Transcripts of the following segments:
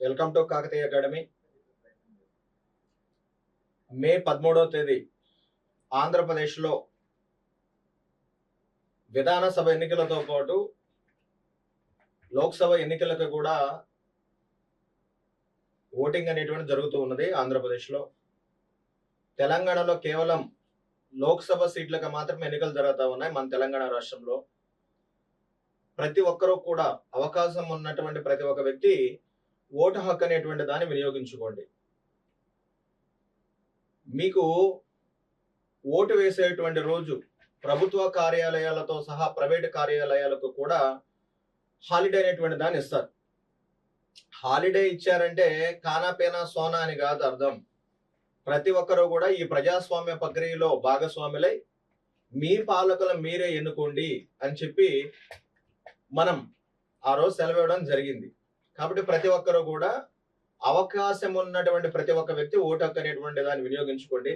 Welcome to Kakatiya academy. May పదమూడవ తేదీ ఆంధ్రప్రదేశ్లో విధానసభ ఎన్నికలతో పాటు లోక్సభ ఎన్నికలకు కూడా ఓటింగ్ అనేటువంటి జరుగుతూ ఉన్నది ఆంధ్రప్రదేశ్లో. తెలంగాణలో కేవలం లోక్సభ సీట్లకు మాత్రమే ఎన్నికలు జరుగుతూ ఉన్నాయి మన తెలంగాణ రాష్ట్రంలో. ప్రతి ఒక్కరూ కూడా అవకాశం ఉన్నటువంటి ప్రతి ఒక్క వ్యక్తి ఓటు హక్కు అనేటువంటి దాన్ని వినియోగించుకోండి. మీకు ఓటు వేసేటువంటి రోజు ప్రభుత్వ కార్యాలయాలతో సహా ప్రైవేట్ కార్యాలయాలకు కూడా హాలిడే అనేటువంటి దాన్ని ఇస్తారు. హాలిడే ఇచ్చారంటే కానాపేనా సోనా అని కాదు అర్థం. ప్రతి ఒక్కరూ కూడా ఈ ప్రజాస్వామ్య ప్రక్రియలో భాగస్వాములై మీ పాలకులు మీరే ఎన్నుకోండి అని చెప్పి మనం ఆ రోజు సెలవు ఇవ్వడం జరిగింది. కాబట్టి ప్రతి ఒక్కరు కూడా అవకాశం ఉన్నటువంటి ప్రతి ఒక్క వ్యక్తి ఓటు హక్కు అనేటువంటి దాన్ని వినియోగించుకోండి.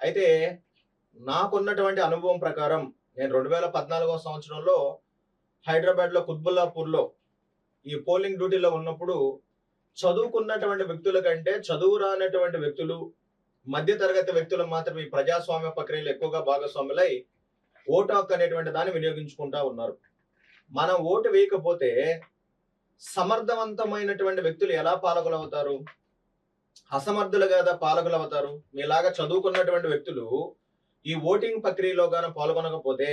అయితే నాకున్నటువంటి అనుభవం ప్రకారం నేను రెండు వేల పద్నాలుగో సంవత్సరంలో హైదరాబాద్లో కుత్బుల్లాపూర్లో ఈ పోలింగ్ డ్యూటీలో ఉన్నప్పుడు చదువుకున్నటువంటి వ్యక్తుల కంటే చదువు రానటువంటి వ్యక్తులు మధ్య తరగతి వ్యక్తులు మాత్రమే ఈ ప్రజాస్వామ్య ప్రక్రియలు ఎక్కువగా భాగస్వాములై ఓటు హక్కు అనేటువంటి దాన్ని వినియోగించుకుంటా ఉన్నారు. మనం ఓటు వేయకపోతే సమర్థవంతమైనటువంటి వ్యక్తులు ఎలా పాలకులు అవుతారు అసమర్థులు కదా పాలకులు అవుతారు మీలాగా చదువుకున్నటువంటి వ్యక్తులు ఈ ఓటింగ్ ప్రక్రియలో గాన పాల్గొనకపోతే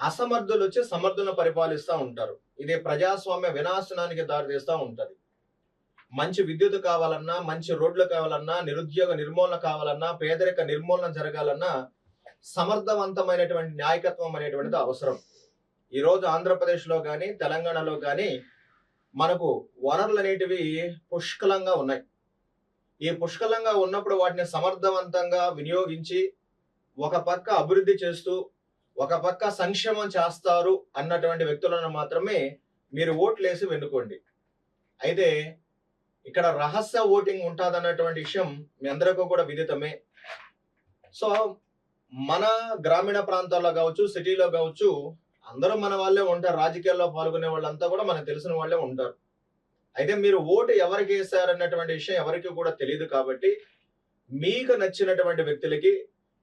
అసమర్థులు వచ్చి సమర్థులను పరిపాలిస్తూ ఉంటారు. ఇది ప్రజాస్వామ్య వినాశనానికి దారితీస్తూ ఉంటుంది. మంచి విద్యుత్ కావాలన్నా మంచి రోడ్లు కావాలన్నా నిరుద్యోగ నిర్మూలన కావాలన్నా పేదరిక నిర్మూలన జరగాలన్నా సమర్థవంతమైనటువంటి నాయకత్వం అనేటువంటిది అవసరం. ఈరోజు ఆంధ్రప్రదేశ్లో కానీ తెలంగాణలో కానీ మనకు వనరులు అనేటివి పుష్కలంగా ఉన్నాయి. ఈ పుష్కలంగా ఉన్నప్పుడు వాటిని సమర్థవంతంగా వినియోగించి ఒక పక్క అభివృద్ధి చేస్తూ ఒక పక్క సంక్షేమం చేస్తారు అన్నటువంటి వ్యక్తులను మాత్రమే మీరు ఓట్లేసి వెన్నుకోండి. అయితే ఇక్కడ రహస్య ఓటింగ్ ఉంటుంది విషయం మీ అందరికీ కూడా విదితమే. సో మన గ్రామీణ ప్రాంతాల్లో కావచ్చు సిటీలో కావచ్చు అందరూ మన వాళ్ళే ఉంటారు. రాజకీయాల్లో పాల్గొనే వాళ్ళంతా కూడా మనకు తెలిసిన వాళ్ళే ఉంటారు. అయితే మీరు ఓటు ఎవరికి వేశారన్నటువంటి విషయం ఎవరికి కూడా తెలియదు కాబట్టి మీకు నచ్చినటువంటి వ్యక్తులకి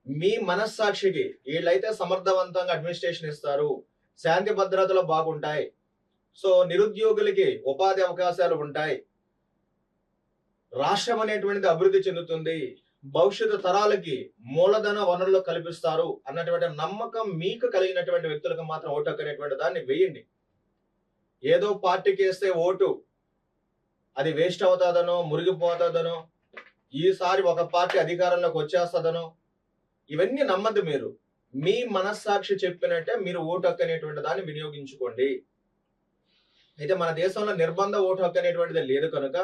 మీ మనస్సాక్షికి వీళ్ళైతే సమర్థవంతంగా అడ్మినిస్ట్రేషన్ ఇస్తారు. శాంతి భద్రతలు బాగుంటాయి. సో నిరుద్యోగులకి ఉపాధి అవకాశాలు ఉంటాయి. రాష్ట్రం అనేటువంటిది అభివృద్ధి చెందుతుంది. భవిష్యత్తు తరాలకి మూలధన వనరులు కల్పిస్తారు అన్నటువంటి నమ్మకం మీకు కలిగినటువంటి వ్యక్తులకు మాత్రం ఓటు హక్కు అనేటువంటి దాన్ని వేయండి. ఏదో పార్టీకి వేస్తే ఓటు అది వేస్ట్ అవుతుందనో మురిగిపోతుందనో ఈసారి ఒక పార్టీ అధికారంలోకి వచ్చేస్తుందనో ఇవన్నీ నమ్మద్దు మీరు. మీ మనస్సాక్షి చెప్పినట్టే మీరు ఓటు హక్కు అనేటువంటి దాన్ని వినియోగించుకోండి. అయితే మన దేశంలో నిర్బంధ ఓటు హక్కు అనేటువంటిది లేదు కనుక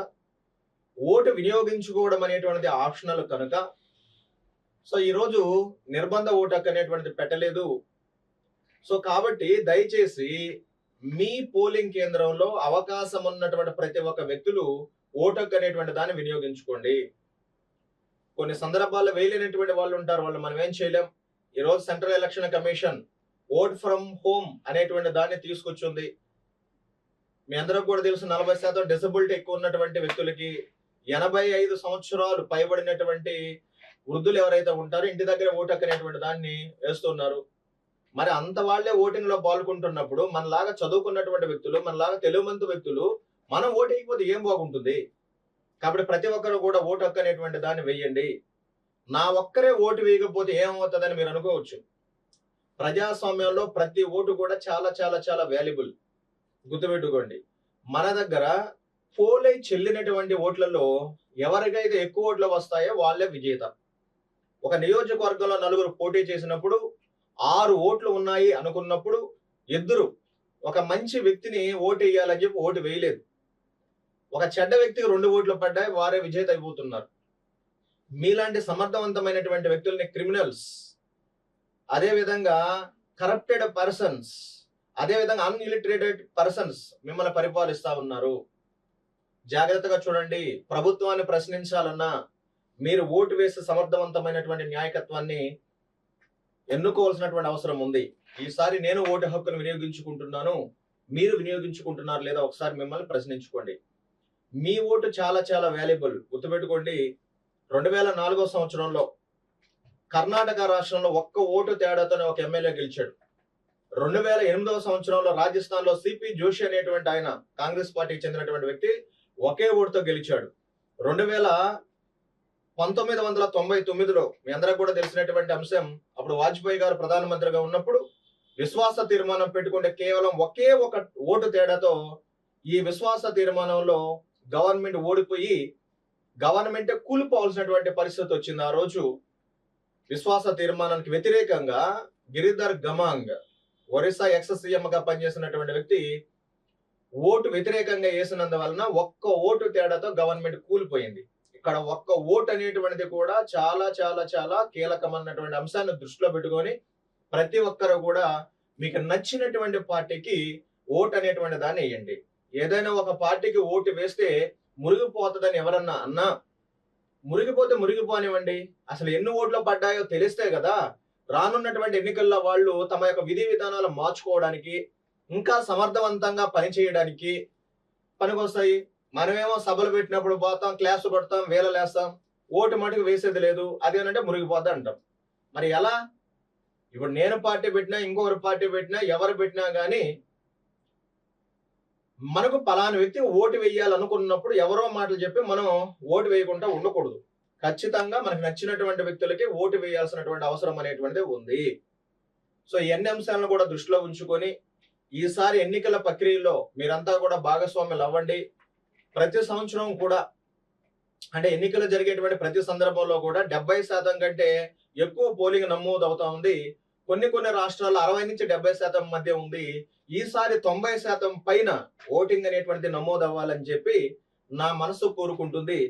ఓటు వినియోగించుకోవడం అనేటువంటిది ఆప్షనల్ కనుక. సో ఈరోజు నిర్బంధ ఓటు హక్కు అనేటువంటిది పెట్టలేదు. సో కాబట్టి దయచేసి మీ పోలింగ్ కేంద్రంలో అవకాశం ఉన్నటువంటి ప్రతి ఒక్క వ్యక్తులు ఓటు హక్కు అనేటువంటి దాన్ని వినియోగించుకోండి. కొన్ని సందర్భాల్లో వేయలేనటువంటి వాళ్ళు ఉంటారు వాళ్ళు మనం ఏం చేయలేం. ఈరోజు central election commission vote from home అనేటువంటి దాన్ని తీసుకొచ్చింది. మీ అందరూ కూడా తెలుసు నలభై శాతం డిసబిలిటీ ఎక్కువ ఉన్నటువంటి వ్యక్తులకి ఎనభై ఐదు సంవత్సరాలు పైబడినటువంటి వృద్ధులు ఎవరైతే ఉంటారో ఇంటి దగ్గర ఓటు హక్కు అనేటువంటి దాన్ని వేస్తున్నారు. మరి అంత వాళ్ళే ఓటింగ్లో పాల్గొంటున్నప్పుడు మనలాగా చదువుకున్నటువంటి వ్యక్తులు మనలాగా తెలుగుమంతు వ్యక్తులు మనం ఓటు వేయకపోతే ఏం బాగుంటుంది? కాబట్టి ప్రతి ఒక్కరు కూడా ఓటు హక్కు అనేటువంటి దాన్ని వేయండి. నా ఒక్కరే ఓటు వేయకపోతే ఏమవుతుందని మీరు అనుకోవచ్చు. ప్రజాస్వామ్యంలో ప్రతి ఓటు కూడా చాలా చాలా చాలా వాల్యుబుల్ గుర్తుపెట్టుకోండి. మన దగ్గర పోలై చెల్లినటువంటి ఓట్లలో ఎవరికైతే ఎక్కువ ఓట్లు వస్తాయో వాళ్ళే విజేత. ఒక నియోజకవర్గంలో నలుగురు పోటీ చేసినప్పుడు ఆరు ఓట్లు ఉన్నాయి అనుకున్నప్పుడు ఇద్దరు ఒక మంచి వ్యక్తిని ఓటు వేయాలని చెప్పి ఓటు వేయలేదు. ఒక చెడ్డ వ్యక్తికి రెండు ఓట్లు పడ్డాయి వారే విజేత అయిపోతున్నారు. మీలాంటి సమర్థవంతమైనటువంటి వ్యక్తుల్ని క్రిమినల్స్ అదేవిధంగా కరప్టెడ్ పర్సన్స్ అదేవిధంగా అన్ఇలిటరేటెడ్ పర్సన్స్ మిమ్మల్ని పరిపాలిస్తా ఉన్నారు. జాగ్రత్తగా చూడండి. ప్రభుత్వాన్ని ప్రశ్నించాలన్నా మీరు ఓటు వేసి సమర్థవంతమైనటువంటి న్యాయకత్వాన్ని ఎన్నుకోవాల్సినటువంటి అవసరం ఉంది. ఈసారి నేను ఓటు హక్కును వినియోగించుకుంటున్నాను. మీరు వినియోగించుకుంటున్నారు లేదా ఒకసారి మిమ్మల్ని ప్రశ్నించుకోండి. మీ ఓటు చాలా చాలా వాల్యుబుల్ గుర్తుపెట్టుకోండి. రెండు వేల నాలుగో సంవత్సరంలో కర్ణాటక రాష్ట్రంలో ఒక్క ఓటు తేడాతోనే ఒక ఎమ్మెల్యే గెలిచాడు. రెండు వేల ఎనిమిదవ సంవత్సరంలో రాజస్థాన్లో సిపి జోషి అనేటువంటి ఆయన కాంగ్రెస్ పార్టీకి చెందినటువంటి వ్యక్తి ఒకే ఓటుతో గెలిచాడు. రెండు వేల పంతొమ్మిది వందల తొంభై తొమ్మిదిలో మీ అందరికి కూడా తెలిసినటువంటి అంశం అప్పుడు వాజ్పేయి గారు ప్రధానమంత్రిగా ఉన్నప్పుడు విశ్వాస తీర్మానం పెట్టుకుంటే కేవలం ఒకే ఒక ఓటు తేడాతో ఈ విశ్వాస తీర్మానంలో గవర్నమెంట్ ఓడిపోయి గవర్నమెంట్ కూలిపోవాల్సినటువంటి పరిస్థితి వచ్చింది. ఆ రోజు విశ్వాస తీర్మానానికి వ్యతిరేకంగా గిరిధర్ గమాంగ్ ఒరిస్సా ఎక్స్ సీఎం గా పనిచేసినటువంటి వ్యక్తి ఓటు వ్యతిరేకంగా వేసినందు వలన ఒక్క ఓటు తేడాతో గవర్నమెంట్ కూలిపోయింది. ఇక్కడ ఒక్క ఓటు అనేటువంటిది కూడా చాలా చాలా చాలా కీలకమైనటువంటి అంశాన్ని దృష్టిలో పెట్టుకొని ప్రతి ఒక్కరు కూడా మీకు నచ్చినటువంటి పార్టీకి ఓటు అనేటువంటి దాన్ని వేయండి. ఏదైనా ఒక పార్టీకి ఓటు వేస్తే మురిగిపోతుందని ఎవరన్నా అన్నా మురిగిపోతే మురిగిపోనివ్వండి. అసలు ఎన్ని ఓట్లు పడ్డాయో తెలిస్తే కదా రానున్నటువంటి ఎన్నికల్లో వాళ్ళు తమ యొక్క విధి విధానాలు మార్చుకోవడానికి ఇంకా సమర్థవంతంగా పనిచేయడానికి పనికొస్తాయి. మనమేమో సభలు పెట్టినప్పుడు పోతాం క్లాసు కొడతాం వేలలేస్తాం ఓటు మటుకు వేసేది లేదు. అదేనంటే మురిగిపోతా అంటాం. మరి ఎలా? ఇప్పుడు నేను పార్టీ పెట్టినా ఇంకొకరు పార్టీ పెట్టినా ఎవరు పెట్టినా కానీ మనకు పలానా వ్యక్తి ఓటు వేయాలనుకున్నప్పుడు ఎవరో మాటలు చెప్పి మనం ఓటు వేయకుండా ఉండకూడదు. ఖచ్చితంగా మనకు నచ్చినటువంటి వ్యక్తులకి ఓటు వేయాల్సినటువంటి అవసరం అనేటువంటిది ఉంది. సో ఎన్ని అంశాలను కూడా దృష్టిలో ఉంచుకొని ఈసారి ఎన్నికల ప్రక్రియలో మీరంతా కూడా భాగస్వాములు అవ్వండి. ప్రతి సంవత్సరం కూడా అంటే ఎన్నికలు జరిగేటువంటి ప్రతి సందర్భంలో కూడా డెబ్బై శాతం కంటే ఎక్కువ పోలింగ్ నమోదు అవుతా ఉంది. కొన్ని కొన్ని రాష్ట్రాల్లో అరవై నుంచి డెబ్బై శాతం మధ్య ఉంది. ఈసారి తొంభై శాతం పైన ఓటింగ్ అనేటువంటిది నమోదు అవ్వాలని చెప్పి నా మనసు కోరుకుంటుంది.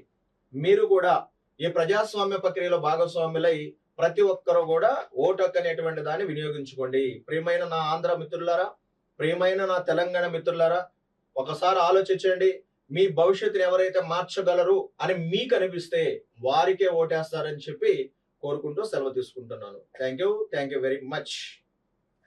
మీరు కూడా ఈ ప్రజాస్వామ్య ప్రక్రియలో భాగస్వాములై ప్రతి ఒక్కరూ కూడా ఓటు హక్కు అనేటువంటి దాన్ని వినియోగించుకోండి. ప్రియమైన నా ఆంధ్ర మిత్రులారా ప్రియమైన నా తెలంగాణ మిత్రులారా ఒకసారి ఆలోచించండి మీ భవిష్యత్తుని ఎవరైతే మార్చగలరు అని మీకు అనిపిస్తే వారికే ఓటేస్తారని చెప్పి కోరుకుంటూ సెలవు తీసుకుంటున్నాను. Thank you thank you very much